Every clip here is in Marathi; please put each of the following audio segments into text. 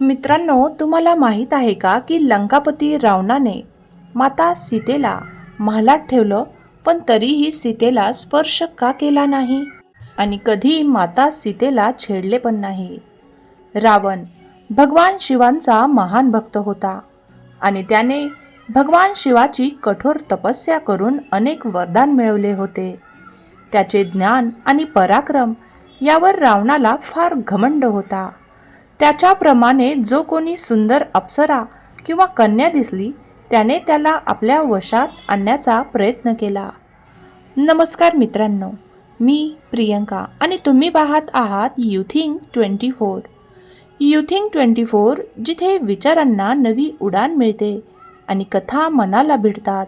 मित्रांनो तुम्हाला माहीत आहे का की लंकापती रावणाने माता सीतेला महालात ठेवलं पण तरीही सीतेला स्पर्श का केला नाही? आणि कधी माता सीतेला छेडले पण नाही. रावण भगवान शिवांचा महान भक्त होता आणि त्याने भगवान शिवाची कठोर तपस्या करून अनेक वरदान मिळवले होते. त्याचे ज्ञान आणि पराक्रम यावर रावणाला फार घमंड होता. त्याच्याप्रमाणे जो कोणी सुंदर अप्सरा किंवा कन्या दिसली त्याने त्याला आपल्या वशात आणण्याचा प्रयत्न केला. नमस्कार मित्रांनो मी प्रियंका आणि तुम्ही पाहत आहात youthing twenty four. Youthing twenty four जिथे विचारांना नवी उडान मिळते आणि कथा मनाला भिडतात.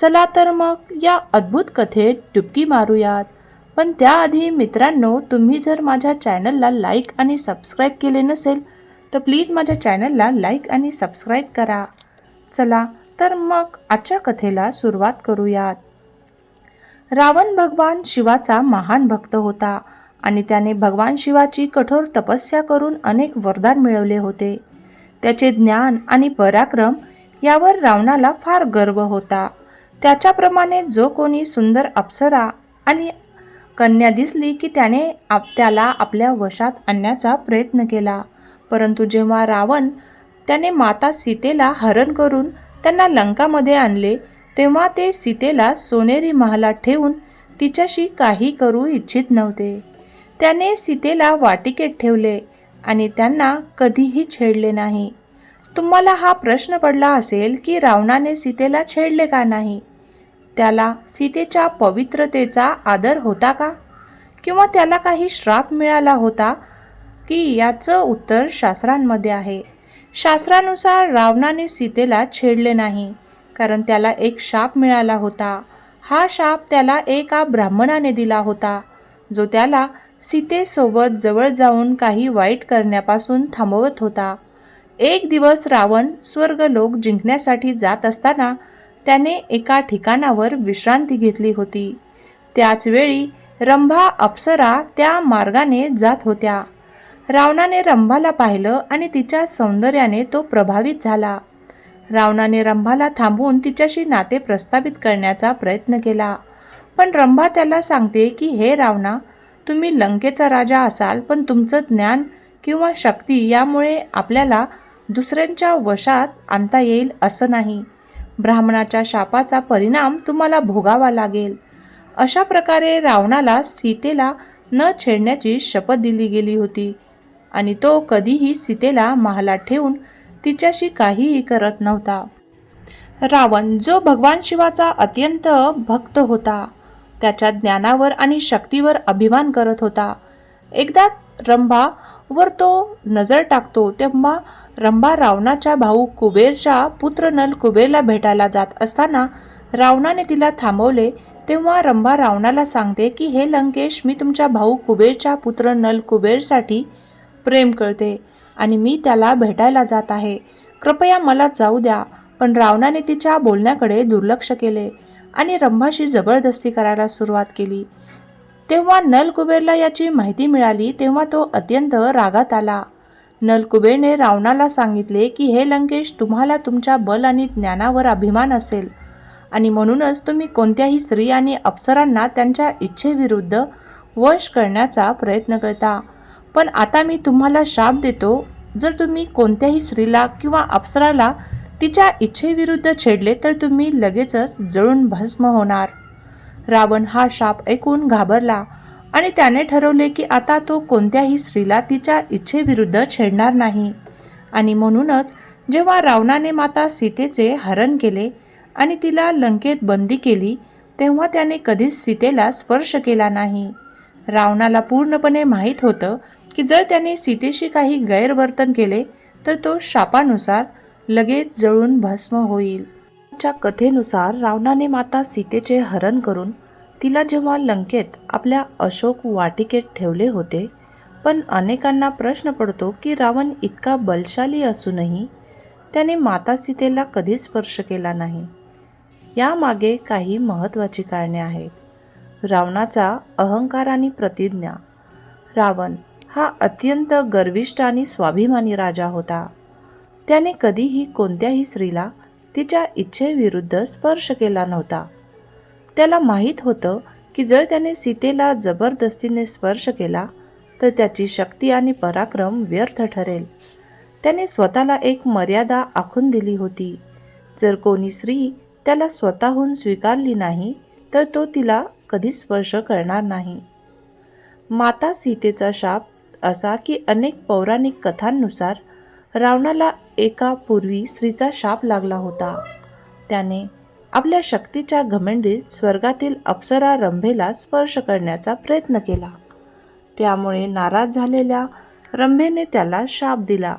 चला तर मग या अद्भुत कथेत डुबकी मारूयात. पण त्याआधी मित्रांनो तुम्ही जर माझ्या चॅनलला लाईक आणि सबस्क्राईब केले नसेल तर प्लीज माझ्या चॅनलला लाईक आणि सबस्क्राईब करा. चला तर मग आजच्या कथेला सुरुवात करूयात. रावण भगवान शिवाचा महान भक्त होता आणि त्याने भगवान शिवाची कठोर तपस्या करून अनेक वरदान मिळवले होते. त्याचे ज्ञान आणि पराक्रम यावर रावणाला फार गर्व होता. त्याच्याप्रमाणे जो कोणी सुंदर अप्सरा आणि कन्या दिसली की त्याने आप त्याला आपल्या वशात आणण्याचा प्रयत्न केला. परंतु जेव्हा रावण त्याने माता सीतेला हरण करून त्यांना लंकामध्ये आणले तेव्हा ते सीतेला सोनेरी महालात ठेवून तिच्याशी काही करू इच्छित नव्हते. त्याने सीतेला वाटिकेत ठेवले आणि त्यांना कधीही छेडले नाही. तुम्हाला हा प्रश्न पडला असेल की रावणाने सीतेला छेडले का नाही? त्याला सीतेच्या पवित्रतेचा आदर होता का? किंवा त्याला काही श्राप मिळाला होता? की याचं उत्तर शास्त्रांमध्ये आहे. शास्त्रानुसार रावणाने सीतेला छेडले नाही कारण त्याला एक शाप मिळाला होता. हा शाप त्याला एका ब्राह्मणाने दिला होता जो त्याला सीतेसोबत जवळ जाऊन काही वाईट करण्यापासून थांबवत होता. एक दिवस रावण स्वर्गलोक जिंकण्यासाठी जात असताना त्याने एका ठिकाणावर विश्रांती घेतली होती. त्याचवेळी रंभा अप्सरा त्या मार्गाने जात होत्या. रावणाने रंभाला पाहिलं आणि तिच्या सौंदर्याने तो प्रभावित झाला. रावणाने रंभाला थांबवून तिच्याशी नाते प्रस्थापित करण्याचा प्रयत्न केला. पण रंभा त्याला सांगते की हे रावणा तुम्ही लंकेचा राजा असाल पण तुमचं ज्ञान किंवा शक्ती यामुळे आपल्याला दुसऱ्यांच्या वशात आणता येईल असं नाही. ब्राह्मणाच्या शापाचा परिणाम तुम्हाला भोगावा लागेल. अशा प्रकारे रावणाला सीतेला न छेडण्याची शपथ दिली गेली होती आणि तो कधीही सीतेला महालात ठेवून तिच्याशी काहीही करत नव्हता. रावण जो भगवान शिवाचा अत्यंत भक्त होता त्याच्या ज्ञानावर आणि शक्तीवर अभिमान करत होता. एकदा रंभा वर तो नजर टाकतो तेव्हा रंभा रावणाच्या भाऊ कुबेरच्या पुत्र नल कुबेरला भेटायला जात असताना रावणाने तिला थांबवले. तेव्हा रंभा रावणाला सांगते की हे लंकेश मी तुमच्या भाऊ कुबेरच्या पुत्र नल कुबेरसाठी प्रेम करते आणि मी त्याला भेटायला जात आहे. कृपया मला जाऊ द्या. पण रावणाने तिच्या बोलण्याकडे दुर्लक्ष केले आणि रंभाशी जबरदस्ती करायला सुरुवात केली. तेव्हा नल कुबेरला याची माहिती मिळाली तेव्हा तो अत्यंत रागात आला. नलकुबेने रावणाला सांगितले की हे लंकेश तुम्हाला तुमच्या बल आणि ज्ञानावर अभिमान असेल. आणि म्हणूनच तुम्ही कोणत्याही स्त्री आणि अप्सरांना त्यांच्या इच्छेविरुद्ध वश करण्याचा प्रयत्न करता. पण आता मी तुम्हाला शाप देतो. जर तुम्ही कोणत्याही स्त्रीला किंवा अप्सराला तिच्या इच्छेविरुद्ध छेडले तर तुम्ही लगेचच जळून भस्म होणार. रावण हा शाप ऐकून घाबरला. आणि त्याने ठरवले की आता तो कोणत्याही स्त्रीला तिच्या इच्छेविरुद्ध छेडणार नाही. आणि म्हणूनच जेव्हा रावणाने माता सीतेचे हरण केले आणि तिला लंकेत बंदी केली तेव्हा त्याने कधीच सीतेला स्पर्श केला नाही. रावणाला पूर्णपणे माहीत होतं की जर त्याने सीतेशी काही गैरवर्तन केले तर तो शापानुसार लगेच जळून भस्म होईल. च्या कथेनुसार रावणाने माता सीतेचे हरण करून तिला जेव्हा लंकेत आपल्या अशोक वाटिकेत ठेवले होते पण अनेकांना प्रश्न पडतो की रावण इतका बलशाली असूनही त्याने माता सीतेला कधीच स्पर्श केला नाही. यामागे काही महत्त्वाची कारणे आहेत. रावणाचा अहंकार आणि प्रतिज्ञा. रावण हा अत्यंत गर्विष्ठ आणि स्वाभिमानी राजा होता. त्याने कधीही कोणत्याही स्त्रीला तिच्या इच्छेविरुद्ध स्पर्श केला नव्हता. त्याला माहीत होतं की जर त्याने सीतेला जबरदस्तीने स्पर्श केला तर त्याची शक्ती आणि पराक्रम व्यर्थ ठरेल. त्याने स्वतःला एक मर्यादा आखून दिली होती. जर कोणी स्त्री त्याला स्वतःहून स्वीकारली नाही तर तो तिला कधी स्पर्श करणार नाही. माता सीतेचा शाप असा की अनेक पौराणिक कथांनुसार रावणाला एका पूर्वी स्त्रीचा शाप लागला होता. त्याने आपल्या शक्तीच्या घमंडीत स्वर्गातील अप्सरा रंभेला स्पर्श करण्याचा प्रयत्न केला. त्यामुळे नाराज झालेल्या रंभेने त्याला शाप दिला.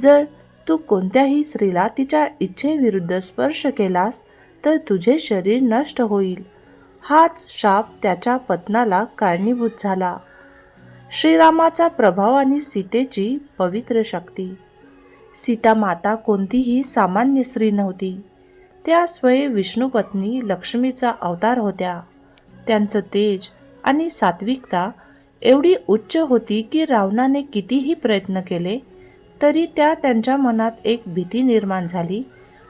जर तू कोणत्याही स्त्रीला तिच्या इच्छेविरुद्ध स्पर्श केलास तर तुझे शरीर नष्ट होईल. हाच शाप त्याच्या पत्नाला कारणीभूत झाला. श्रीरामाचा प्रभाव आणि सीतेची पवित्र शक्ती. सीता माता कोणतीही सामान्य स्त्री नव्हती. त्या स्वयं विष्णुपत्नी लक्ष्मीचा अवतार होत्या. त्यांचं तेज आणि सात्विकता एवढी उच्च होती की रावणाने कितीही प्रयत्न केले तरी त्या त्यांच्या मनात एक भीती निर्माण झाली.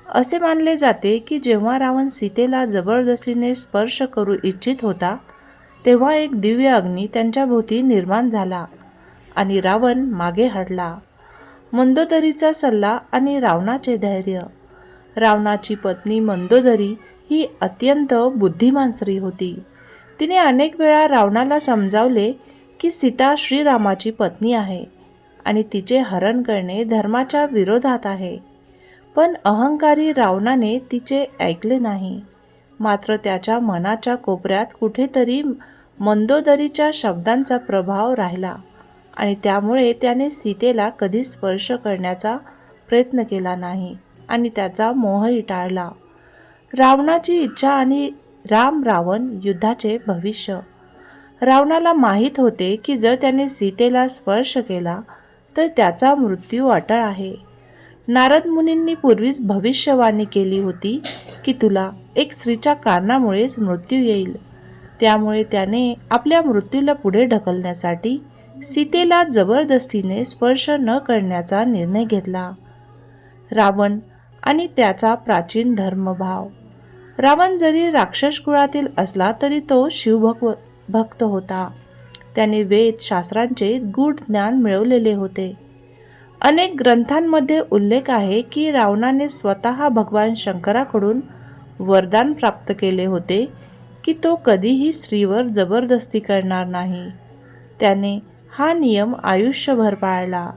असे मानले जाते की जेव्हा रावण सीतेला जबरदस्तीने स्पर्श करू इच्छित होता तेव्हा एक दिव्य अग्नी त्यांच्या भोवती निर्माण झाला आणि रावण मागे हटला. मंदोदरीचा सल्ला आणि रावणाचे धैर्य रावणाची पत्नी मंदोदरी ही अत्यंत बुद्धिमान स्त्री होती. तिने अनेक वेळा रावणाला समजावले की सीता श्रीरामाची पत्नी आहे आणि तिचे हरण करणे धर्माच्या विरोधात आहे. पण अहंकारी रावणाने तिचे ऐकले नाही. मात्र त्याच्या मनाच्या कोपऱ्यात कुठेतरी मंदोदरीच्या शब्दांचा प्रभाव राहिला आणि त्यामुळे त्याने सीतेला कधी स्पर्श करण्याचा प्रयत्न केला नाही. आणि त्याचा मोहही टाळला रावणाची इच्छा आणि राम रावण युद्धाचे भविष्य. रावणाला माहीत होते की जर त्याने सीतेला स्पर्श केला तर त्याचा मृत्यू अटळ आहे. नारद मुनींनी पूर्वीच भविष्यवाणी केली होती की तुला एक स्त्रीच्या कारणामुळेच मृत्यू येईल. त्यामुळे त्याने आपल्या मृत्यूला पुढे ढकलण्यासाठी सीतेला जबरदस्तीने स्पर्श न करण्याचा निर्णय घेतला. रावण आणि त्याचा प्राचीन धर्मभाव. रावण जरी राक्षस कुळातील असला तरी तो शिवभक भक्त होता. त्याने वेद शास्त्रांचे गूढ ज्ञान मिळवलेले होते. अनेक ग्रंथांमध्ये उल्लेख आहे की रावणाने स्वतः भगवान शंकराकडून वरदान प्राप्त केले होते की तो कधीही स्त्रीवर जबरदस्ती करणार नाही. त्याने हा नियम आयुष्यभर पाळला.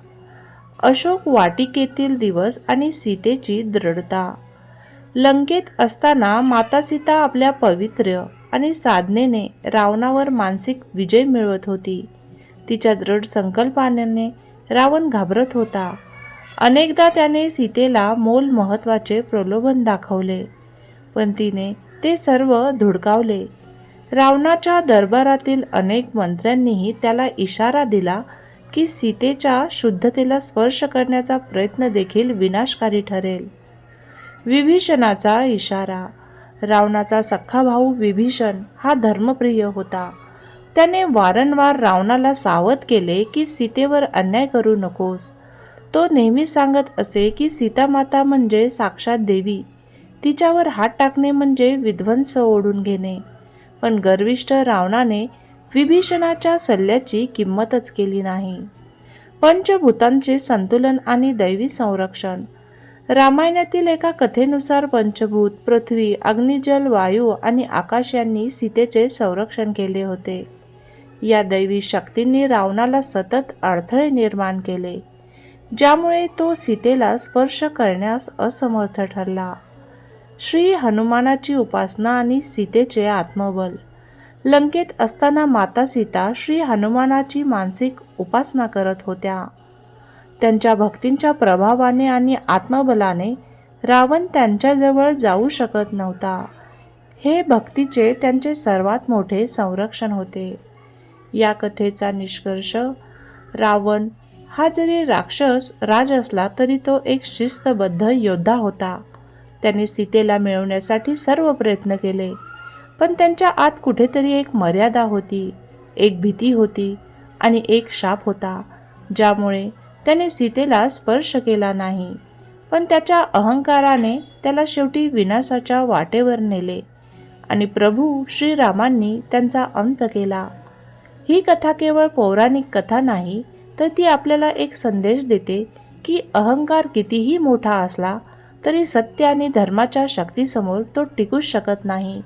अशोक वाटिकेतील दिवस आणि सीतेची दृढता. लंकेत असताना माता सीता आपल्या पवित्र्य आणि साधनेने रावणावर मानसिक विजय मिळवत होती. तिच्या दृढ संकल्पाने रावण घाबरत होता. अनेकदा त्याने सीतेला मोल महत्त्वाचे प्रलोभन दाखवले पण तिने ते सर्व धुडकावले. रावणाच्या दरबारातील अनेक मंत्र्यांनीही त्याला इशारा दिला की सीतेच्या शुद्धतेला स्पर्श करण्याचा प्रयत्न देखील विनाशकारी ठरेल. विभीषणाचा इशारा. रावणाचा सख्खा भाऊ विभीषण हा धर्मप्रिय होता. त्याने वारंवार रावणाला सावध केले की सीतेवर अन्याय करू नकोस. तो नेहमी सांगत असे की सीतामाता म्हणजे साक्षात देवी. तिच्यावर हात टाकणे म्हणजे विध्वंस ओढून घेणे. पण गर्विष्ठ रावणाने विभीषणाच्या सल्ल्याची किंमतच केली नाही. पंचभूतांचे संतुलन आणि दैवी संरक्षण. रामायणातील एका कथेनुसार पंचभूत पृथ्वी अग्निजल वायू आणि आकाश यांनी सीतेचे संरक्षण केले होते. या दैवी शक्तींनी रावणाला सतत अडथळे निर्माण केले ज्यामुळे तो सीतेला स्पर्श करण्यास असमर्थ ठरला. श्री हनुमानाची उपासना आणि सीतेचे आत्मबल. लंकेत असताना माता सीता श्री हनुमानाची मानसिक उपासना करत होत्या. त्यांच्या भक्तींच्या प्रभावाने आणि आत्मबलाने रावण त्यांच्याजवळ जाऊ शकत नव्हता. हे भक्तीचे त्यांचे सर्वात मोठे संरक्षण होते. या कथेचा निष्कर्ष रावण हा जरी राक्षस राज असला तरी तो एक शिस्तबद्ध योद्धा होता. त्याने सीतेला मिळवण्यासाठी सर्व प्रयत्न केले. पण त्यांच्या आत कुठेतरी एक मर्यादा होती एक भीती होती आणि एक शाप होता ज्यामुळे त्याने सीतेला स्पर्श केला नाही. पण त्याच्या अहंकाराने त्याला शेवटी विनाशाच्या वाटेवर नेले आणि प्रभू श्रीरामांनी त्यांचा अंत केला. ही कथा केवळ पौराणिक कथा नाही तर ती आपल्याला एक संदेश देते की अहंकार कितीही मोठा असला तरी सत्य आणि धर्माच्या शक्तीसमोर तो टिकूच शकत नाही.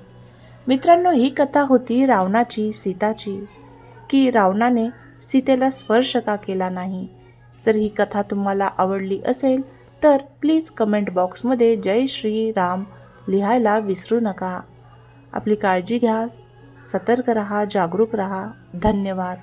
मित्रांनो ही कथा होती रावणाची सीताची की रावणाने सीतेला स्पर्श का केला नाही? जर ही कथा तुम्हाला आवडली असेल तर प्लीज कमेंट बॉक्समध्ये जय श्री राम लिहायला विसरू नका. आपली काळजी घ्या सतर्क रहा जागरूक रहा. धन्यवाद.